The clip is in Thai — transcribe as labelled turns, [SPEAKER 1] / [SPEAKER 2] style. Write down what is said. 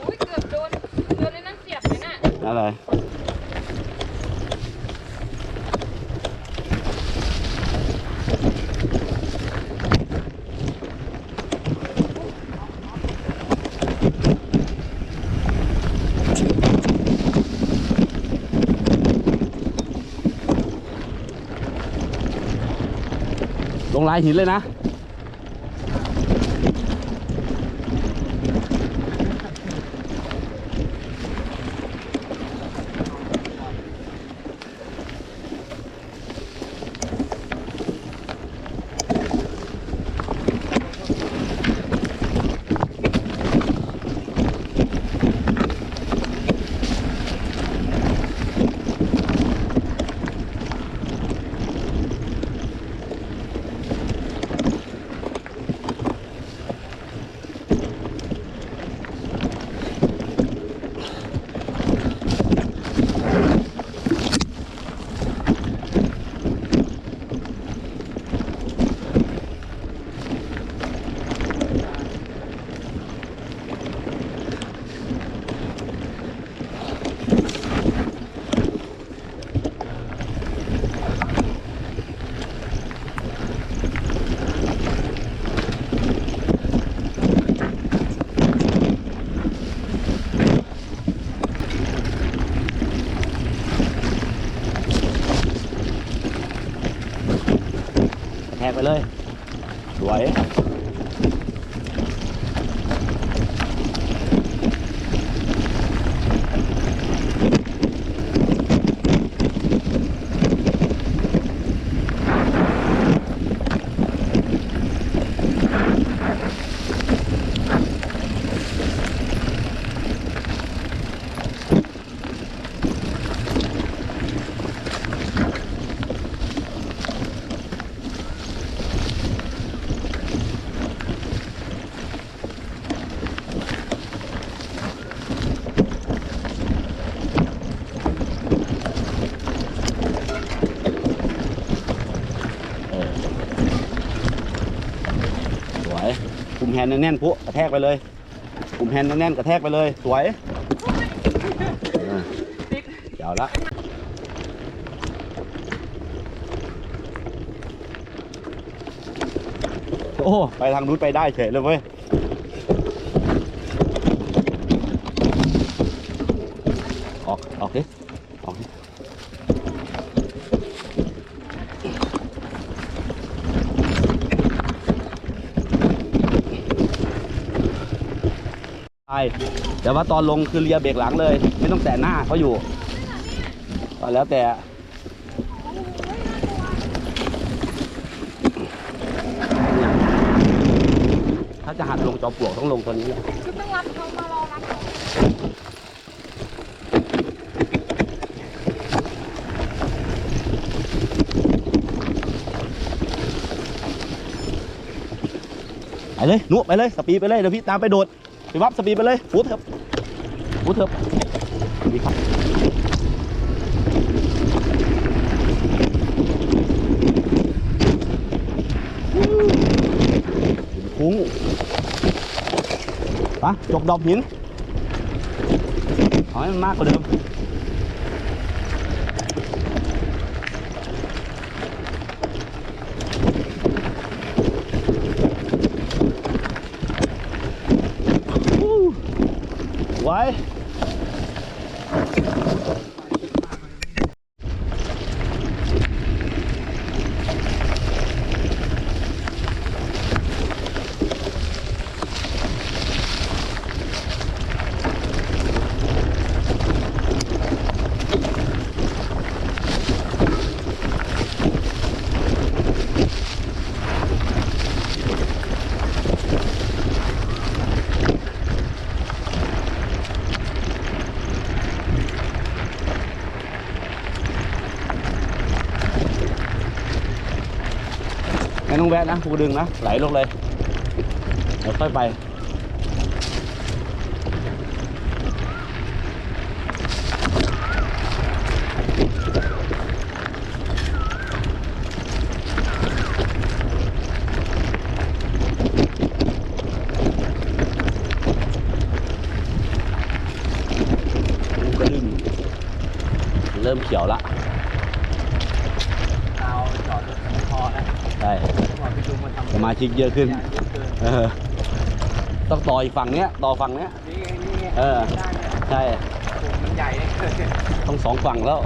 [SPEAKER 1] อุ้ยเกือบโดนโดนในนั้นเสียบเลยน่ะ
[SPEAKER 2] อะไร ลงลายหินเลยนะ แทกไปเลย สวย สวยคุม แฮนด์แน่นๆกระแทกไปเลยคุมแฮนด์แน่นๆกระแทกไปเลย สวยเดี๋ยวละโอ้ ไปทางนู้นไปได้เฉยเลยเว้ยออก ออกดิ ใช่ แต่ว่าตอนลงคือเลียเบรกหลังเลย ไม่ต้องแตะหน้าเขาอยู่ก็แล้วแต่ถ้าจะหัดลงจอปลวกต้องลงตัวนี้แหละ
[SPEAKER 1] คือต้องรับเขามารอรับ
[SPEAKER 2] ไปเลยนุไปเลยสปีดไปเลยเดี๋ยวพี่ตามไปโดด ไปวับสปีดไปเลยฟูดเถอะฟูดเถอะดีครับคุ้งปะจกดอกหินเอาให้มันมากกว่าเดิม ไ nông vẽ đã một đường đã ไหลลงเลยเดี๋ยวค่อยไปเริ่มเขียวละ
[SPEAKER 3] มาทำ
[SPEAKER 2] สมาชิกเยอะขึ้น
[SPEAKER 3] เยอะเกิน
[SPEAKER 2] เออ ต้องต่ออีกฝั่งเนี้ย ต่อฝั่งเนี้ย
[SPEAKER 3] นี่ไงนี่ไง
[SPEAKER 2] เออ
[SPEAKER 3] ได้เนี่ย
[SPEAKER 2] ใช่
[SPEAKER 3] ผมมันใหญ่เนี่ย
[SPEAKER 2] ต้องสองฝั่งแล้ว